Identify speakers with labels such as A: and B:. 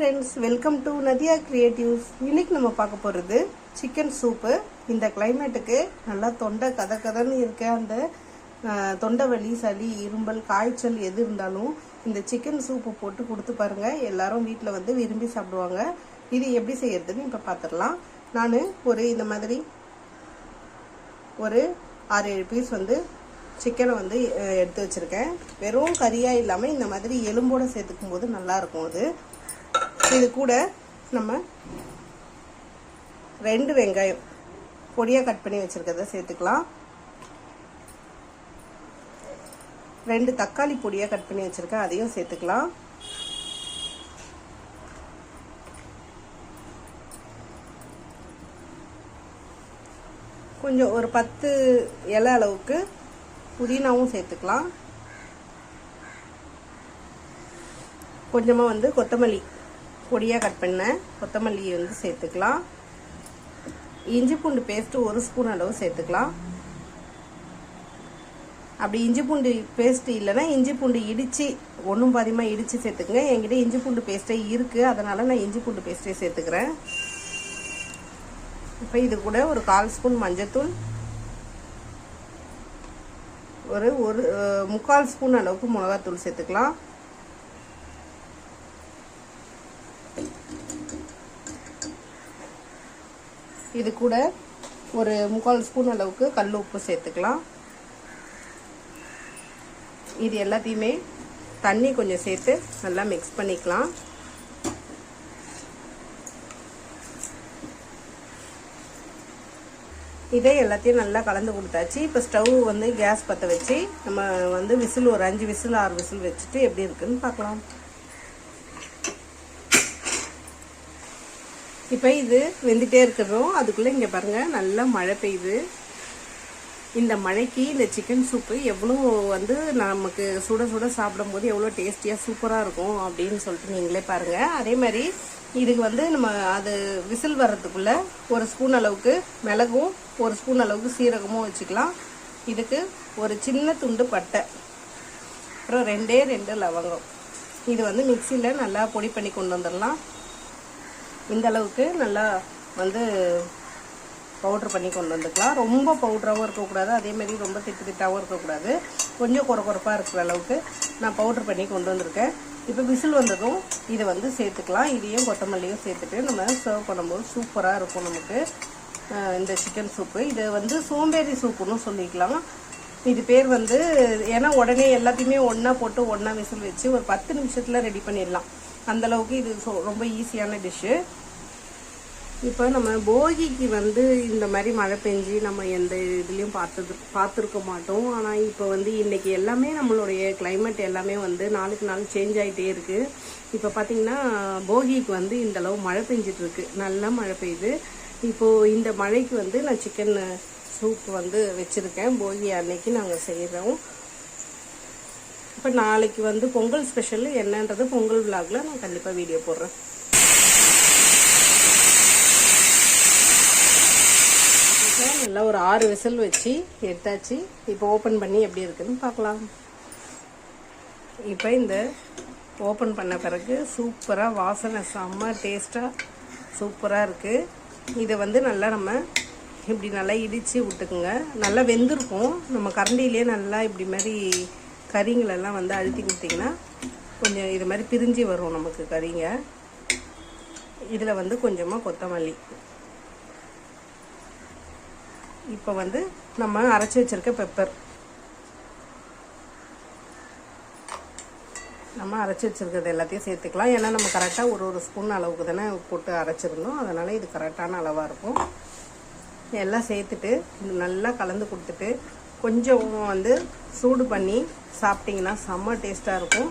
A: Friends welcome to Nadhiya creatives இன்னைக்கு நம்ம பார்க்க போகிறது சிக்கன் சூப்பு இந்த கிளைமேட்டுக்கு நல்லா தொண்டை கத கதன்னு இருக்க அந்த தொண்டை வலி சளி இரும்பல் காய்ச்சல் எது இருந்தாலும் இந்த சிக்கன் சூப்பு போட்டு கொடுத்து பாருங்கள் எல்லாரும் வீட்டில் வந்து விரும்பி சாப்பிடுவாங்க. இது எப்படி செய்யறதுன்னு இப்போ பார்த்துடலாம் நான் ஒரு இந்த மாதிரி ஒரு ஆறு ஏழு பீஸ் வந்து சிக்கனை வந்து எடுத்து வச்சுருக்கேன். வெறும் கறியாக இல்லாமல் இந்த மாதிரி எலும்போடு சேர்த்துக்கும் போது நல்லாயிருக்கும் அது. இது கூட நம்ம ரெண்டு வெங்காயம் பொடியாக கட் பண்ணி வச்சுருக்கிறத சேர்த்துக்கலாம். ரெண்டு தக்காளி பொடியாக கட் பண்ணி வச்சுருக்கேன் அதையும் சேர்த்துக்கலாம். கொஞ்சம் ஒரு பத்து இலை அளவுக்கு புதினாவும் சேர்த்துக்கலாம். கொஞ்சமாக வந்து கொத்தமல்லி பொடியாக கட் பண்ண கொத்தமல்லி வந்து சேர்த்துக்கலாம். இஞ்சி பூண்டு பேஸ்ட்டு ஒரு ஸ்பூன் அளவு சேர்த்துக்கலாம். அப்படி இஞ்சி பூண்டு பேஸ்ட்டு இல்லைன்னா இஞ்சி பூண்டு இடித்து ஒன்றும் பாதியமாக இடித்து சேர்த்துக்குங்க. என்கிட்ட இஞ்சி பூண்டு பேஸ்ட்டே இருக்குது அதனால் நான் இஞ்சி பூண்டு பேஸ்ட்டே சேர்த்துக்கிறேன். இப்போ இது கூட ஒரு கால் ஸ்பூன் மஞ்சத்தூள். ஒரு ஒரு முக்கால் ஸ்பூன் அளவுக்கு மிளகாத்தூள் சேர்த்துக்கலாம். இது கூட ஒரு முக்கால் ஸ்பூன் அளவுக்கு கல் உப்பு சேர்த்துக்கலாம். இது எல்லாத்தையுமே தண்ணி கொஞ்சம் சேர்த்து நல்லா மிக்ஸ் பண்ணிக்கலாம். இதே எல்லாத்தையும் நல்லா கலந்து கொடுத்தாச்சு. இப்போ ஸ்டவ் வந்து கேஸ் பற்ற வச்சு நம்ம வந்து விசில் ஒரு அஞ்சு விசில் ஆறு விசில் வச்சுட்டு எப்படி இருக்குன்னு பார்க்கலாம். இப்போ இது வெந்துட்டே இருக்கிறோம். அதுக்குள்ளே இங்கே பாருங்கள் நல்லா மழை பெய்யுது. இந்த மழைக்கு இந்த சிக்கன் சூப்பு எவ்வளோ வந்து நமக்கு சுட சுட சாப்பிடும்போது எவ்வளோ டேஸ்டியாக சூப்பராக இருக்கும் அப்படின்னு சொல்லிட்டு நீங்களே பாருங்கள் அதே மாதிரி இதுக்கு வந்து நம்ம அது விசில் வர்றதுக்குள்ளே ஒரு ஸ்பூன் அளவுக்கு மிளகும் ஒரு ஸ்பூன் அளவுக்கு சீரகமும் வச்சுக்கலாம். இதுக்கு ஒரு சின்ன துண்டு பட்டை. அப்புறம் ரெண்டே ரெண்டு லவங்கம். இது வந்து மிக்சியில் நல்லா பொடி பண்ணி கொண்டு வந்துடலாம். இந்த அளவுக்கு நல்லா வந்து பவுட்ரு பண்ணி கொண்டு வந்துக்கலாம். ரொம்ப பவுட்ராகவும் இருக்கக்கூடாது. அதே ரொம்ப திட்டு திட்டாகவும் இருக்கக்கூடாது. கொஞ்சம் குறை குறைப்பாக இருக்கிற அளவுக்கு நான் பவுட்ரு பண்ணி கொண்டு வந்திருக்கேன். இப்போ விசில் வந்ததும் இதை வந்து சேர்த்துக்கலாம். இதையும் கொத்தமல்லியும் சேர்த்துட்டு நம்ம சர்வ் பண்ணும்போது சூப்பராக இருக்கும் நமக்கு. இந்த சிக்கன் சூப்பு இதை வந்து சோம்பேறி சூப்புன்னு சொல்லிக்கலாம். இது பேர் வந்து ஏன்னா உடனே எல்லாத்தையுமே ஒன்றா போட்டு ஒன்றா விசில் வச்சு ஒரு பத்து நிமிஷத்தில் ரெடி பண்ணிடலாம். அந்தளவுக்கு இது ரொம்ப ஈஸியான டிஷ்ஷு இப்போ நம்ம போகிக்கு வந்து இந்த மாதிரி மழை பெஞ்சு நம்ம எந்த இதுலேயும் பார்த்தது பார்த்துருக்க மாட்டோம். ஆனால் இப்போ வந்து இன்றைக்கி எல்லாமே நம்மளுடைய கிளைமேட் எல்லாமே வந்து நாளுக்கு நாள் சேஞ்ச் ஆகிட்டே இருக்குது இப்போ பார்த்திங்கன்னா போகிக்கு வந்து இந்த அளவு மழை பெஞ்சிட்ருக்கு நல்லா மழை பெய்யுது. இப்போது இந்த மழைக்கு வந்து நான் சிக்கன் சூப் வந்து வச்சுருக்கேன். போகி அன்னைக்கு நாங்கள் செய்கிறோம் இப்போ நாளைக்கு வந்து பொங்கல் ஸ்பெஷல் என்னன்றது பொங்கல் விலாகில் நான் கண்டிப்பாக வீடியோ போடுறேன் இப்போ நல்லா ஒரு ஆறு விசில் வச்சு எடுத்தாச்சு. இப்போ ஓப்பன் பண்ணி எப்படி இருக்குன்னு பார்க்கலாம். இப்போ இந்த ஓப்பன் பண்ண பிறகு சூப்பராக வாசனை செம்ம டேஸ்ட்டாக சூப்பராக இருக்குது இதை வந்து நல்லா நம்ம இப்படி நல்லா இடித்து விட்டுக்குங்க. நல்லா வெந்திருக்கும். நம்ம கரண்டிலே நல்லா இப்படி மாதிரி கறிங்களெல்லாம் வந்து அழுத்தி கொடுத்தீங்கன்னா கொஞ்சம் இது மாதிரி பிரிஞ்சு வரும் நமக்கு கறிங்க இதில் வந்து கொஞ்சமாக கொத்தமல்லி. இப்போ வந்து நம்ம அரைச்சி வச்சிருக்க பெப்பர் நம்ம அரைச்சி வச்சிருக்கிறது எல்லாத்தையும் சேர்த்துக்கலாம். ஏன்னா நம்ம கரெக்டாக ஒரு ஒரு ஸ்பூன் அளவுக்கு தானே போட்டு அரைச்சிருந்தோம். அதனால் இது கரெக்டான அளவாக இருக்கும். எல்லாம் சேர்த்துட்டு நல்லா கலந்து கொடுத்துட்டு கொஞ்சம் வந்து சூடு பண்ணி சாப்பிட்டிங்கன்னா செம்ம டேஸ்ட்டாக இருக்கும்.